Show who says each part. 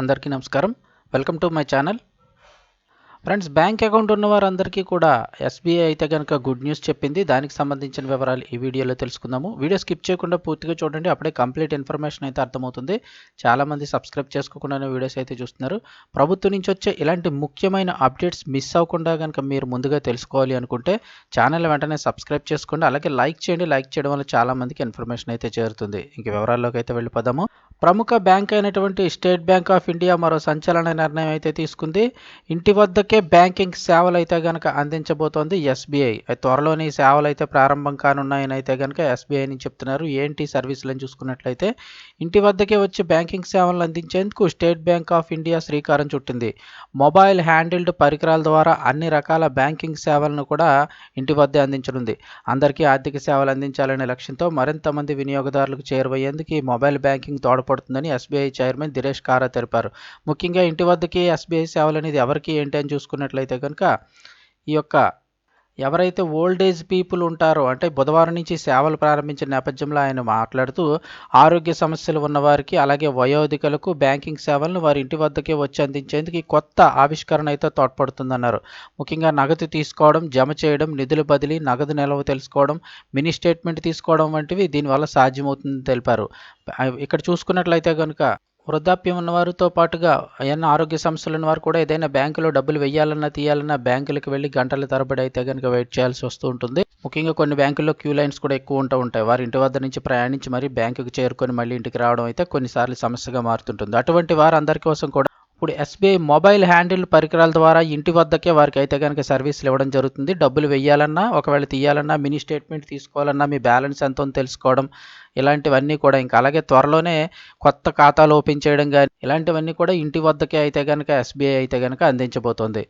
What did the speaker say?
Speaker 1: అందరికీ నమస్కారం. Welcome to my channel friends bank account ఉన్న వారందరికీ కూడా ఎస్బీఐ అయితే కనుక గుడ్ న్యూస్ చెప్పింది. దానికి సంబంధించిన వివరాలు ఈ వీడియోలో తెలుసుకుందాము. వీడియో స్కిప్ చేయకుండా పూర్తిగా చూడండి. అప్పుడే కంప్లీట్ ఇన్ఫర్మేషన్ అయితే అర్థమవుతుంది. చాలామంది సబ్స్క్రైబ్ చేసుకోకుండానే వీడియోస్ అయితే చూస్తున్నారు. ప్రభుత్వం నుంచి వచ్చే ఇలాంటి ముఖ్యమైన అప్డేట్స్ మిస్ అవ్వకుండా కనుక మీరు ముందుగా తెలుసుకోవాలి అనుకుంటే ఛానల్ వెంటనే సబ్స్క్రైబ్ చేసుకోండి. అలాగే లైక్ చేయండి. లైక్ చేయడం వల్ల చాలామందికి ఇన్ఫర్మేషన్ అయితే చేరుతుంది. ఇంక వివరాల్లోకి అయితే వెళ్ళిపోదాము. ప్రముఖ బ్యాంక్ అయినటువంటి స్టేట్ బ్యాంక్ ఆఫ్ ఇండియా మరో సంచలన నిర్ణయం అయితే తీసుకుంది. ఇంటి వద్దకే బ్యాంకింగ్ సేవలు అయితే కనుక అందించబోతోంది ఎస్బీఐ. త్వరలోనే ఈ సేవలు అయితే ప్రారంభం కానున్నాయని అయితే కనుక ఎస్బీఐ అని చెప్తున్నారు. ఏంటి సర్వీసులను చూసుకున్నట్లయితే ఇంటి వద్దకే వచ్చి బ్యాంకింగ్ సేవలను అందించేందుకు స్టేట్ బ్యాంక్ ఆఫ్ ఇండియా శ్రీకారం చుట్టింది. మొబైల్ హ్యాండిల్డ్ పరికరాల ద్వారా అన్ని రకాల బ్యాంకింగ్ సేవలను కూడా ఇంటి వద్దే అందించనుంది. అందరికీ ఆర్థిక సేవలు అందించాలనే లక్ష్యంతో మరింత మంది వినియోగదారులకు చేరువయ్యేందుకు ఈ మొబైల్ బ్యాంకింగ్ ఉపయోగపడుతుందని ఎస్బీఐ చైర్మన్ దినేష్ కారా తెలిపారు. ముఖ్యంగా ఇంటి వద్దకి ఎస్బీఐ సేవలు అనేది ఎవరికి ఏంటి అని చూసుకున్నట్లయితే కనుక ఈ యొక్క ఎవరైతే ఓల్డ్ ఏజ్ పీపుల్ ఉంటారో అంటే బుధవారం నుంచి సేవలు ప్రారంభించిన నేపథ్యంలో ఆయన మాట్లాడుతూ ఆరోగ్య సమస్యలు ఉన్నవారికి అలాగే వయోధికులకు బ్యాంకింగ్ సేవలను వారి ఇంటి వద్దకే వచ్చి అందించేందుకు ఈ కొత్త ఆవిష్కరణ అయితే తోడ్పడుతుందన్నారు. ముఖ్యంగా నగదు తీసుకోవడం జమ చేయడం నిధుల బదిలీ నగదు నిల్వ తెలుసుకోవడం మినీ స్టేట్మెంట్ తీసుకోవడం వంటివి దీనివల్ల సాధ్యమవుతుందని తెలిపారు. ఇక్కడ చూసుకున్నట్లయితే కనుక వృద్ధాప్యం ఉన్నవారితో పాటుగా ఏమైనా ఆరోగ్య సమస్యలు ఉన్నవారు కూడా ఏదైనా బ్యాంకులో డబ్బులు వెయ్యాలన్నా తీయాలన్నా బ్యాంకులకు వెళ్ళి గంటల తరబడి అయితే కనుక వెయిట్ చేయాల్సి వస్తూ ఉంటుంది. ముఖ్యంగా కొన్ని బ్యాంకుల్లో క్యూ లైన్స్ కూడా ఎక్కువ ఉంటూ ఉంటాయి. వారి ఇంటి వద్ద నుంచి ప్రయాణించి మరీ బ్యాంకుకు చేరుకొని మళ్ళీ ఇంటికి రావడం అయితే కొన్నిసార్లు సమస్యగా మారుతుంటుంది. అటువంటి వారందరి కోసం కూడా ఇప్పుడు ఎస్బీఐ మొబైల్ హ్యాండిల్ పరికరాల ద్వారా ఇంటి వద్దకే వారికి అయితే కనుక సర్వీసులు ఇవ్వడం జరుగుతుంది. డబ్బులు వెయ్యాలన్నా ఒకవేళ తీయాలన్నా మినీ స్టేట్మెంట్ తీసుకోవాలన్నా మీ బ్యాలెన్స్ ఎంత ఉందో తెలుసుకోవడం ఇలాంటివన్నీ కూడా ఇంకా అలాగే త్వరలోనే కొత్త ఖాతాలు ఓపెన్ చేయడం కానీ ఇలాంటివన్నీ కూడా ఇంటి వద్దకే అయితే కనుక ఎస్బీఐ అయితే కనుక అందించబోతోంది.